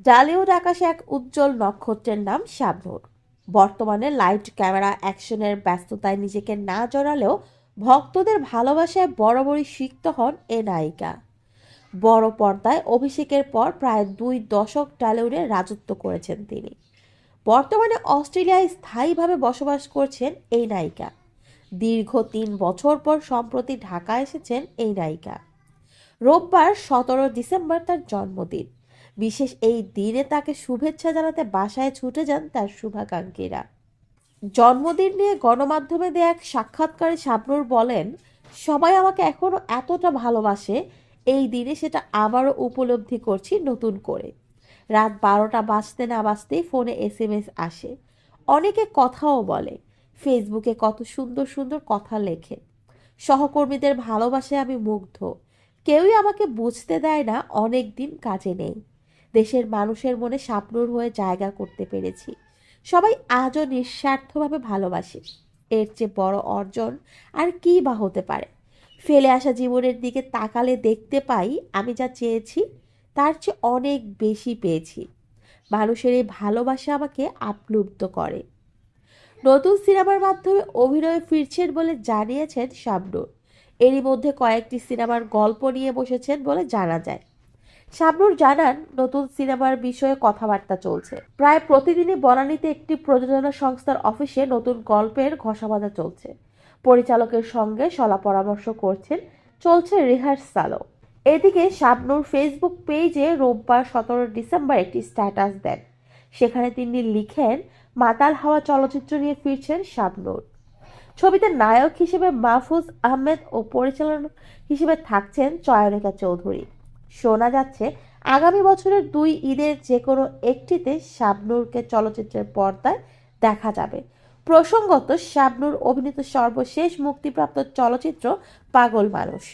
ডালিউড আকাশে এক উজ্জ্বল নক্ষত্রের নাম শাবনূর। বর্তমানে লাইট ক্যামেরা অ্যাকশনের ব্যস্ততায় নিজেকে না জড়ালেও ভক্তদের ভালোবাসায় বরাবরই সিক্ত হন এ নায়িকা। বড় পর্দায় অভিষেকের পর প্রায় দুই দশক টালিউডে রাজত্ব করেছেন তিনি। বর্তমানে অস্ট্রেলিয়ায় স্থায়ীভাবে বসবাস করছেন এই নায়িকা। দীর্ঘ তিন বছর পর সম্প্রতি ঢাকা এসেছেন এই নায়িকা। রোববার সতেরো ডিসেম্বর তার জন্মদিন। বিশেষ এই দিনে তাকে শুভেচ্ছা জানাতে বাসায় ছুটে যান তার শুভাকাঙ্ক্ষীরা। জন্মদিন নিয়ে গণমাধ্যমে দেয়া এক সাক্ষাৎকারে শাবনুর বলেন, সবাই আমাকে এখনও এতটা ভালোবাসে, এই দিনে সেটা আবারও উপলব্ধি করছি নতুন করে। রাত বারোটা বাজতে না বাজতেই ফোনে এস এম এস আসে। অনেকে কথাও বলে, ফেসবুকে কত সুন্দর সুন্দর কথা লেখে। সহকর্মীদের ভালোবাসায় আমি মুগ্ধ। কেউই আমাকে বুঝতে দেয় না, অনেক দিন কাজে নেই। দেশের মানুষের মনে শাপনুর হয়ে জায়গা করতে পেরেছি। সবাই আজও নিঃস্বার্থভাবে ভালোবাসে। এর চেয়ে বড় অর্জন আর কী বা হতে পারে? ফেলে আসা জীবনের দিকে তাকালে দেখতে পাই আমি যা চেয়েছি, তার চেয়ে অনেক বেশি পেয়েছি। মানুষের এই ভালোবাসা আমাকে আপ্লুব্ধ করে। নতুন সিনেমার মাধ্যমে অভিনয়ে ফিরছেন বলে জানিয়েছেন শাবনুর এরই মধ্যে কয়েকটি সিনেমার গল্প নিয়ে বসেছেন বলে জানা যায়। শাবনুর জানান, নতুন সিনেমার বিষয়ে কথাবার্তা চলছে। প্রায় প্রতিদিনই বনানীতে একটি প্রযোজনা সংস্থার অফিসে নতুন গল্পের ঘষাবাজা চলছে। পরিচালকের সঙ্গে সলা পরামর্শ করছেন, চলছে রিহার্সালও এদিকে শাবনুর ফেসবুক পেজে রোববার সতেরো ডিসেম্বর একটি স্ট্যাটাস দেন। সেখানে তিনি লিখেন, মাতাল হাওয়া চলচ্চিত্র নিয়ে ফিরছেন শাবনুর। ছবিতে নায়ক হিসেবে মাহফুজ আহমেদ ও পরিচালক হিসেবে থাকছেন চয়নিকা চৌধুরী। শোনা যাচ্ছে, আগামী বছরের দুই ঈদের যে কোনো একটিতে শাবনুরকে চলচ্চিত্রের পর্দায় দেখা যাবে। প্রসঙ্গত, শাবনুর অভিনীত সর্বশেষ মুক্তিপ্রাপ্ত চলচ্চিত্র পাগল মানুষ।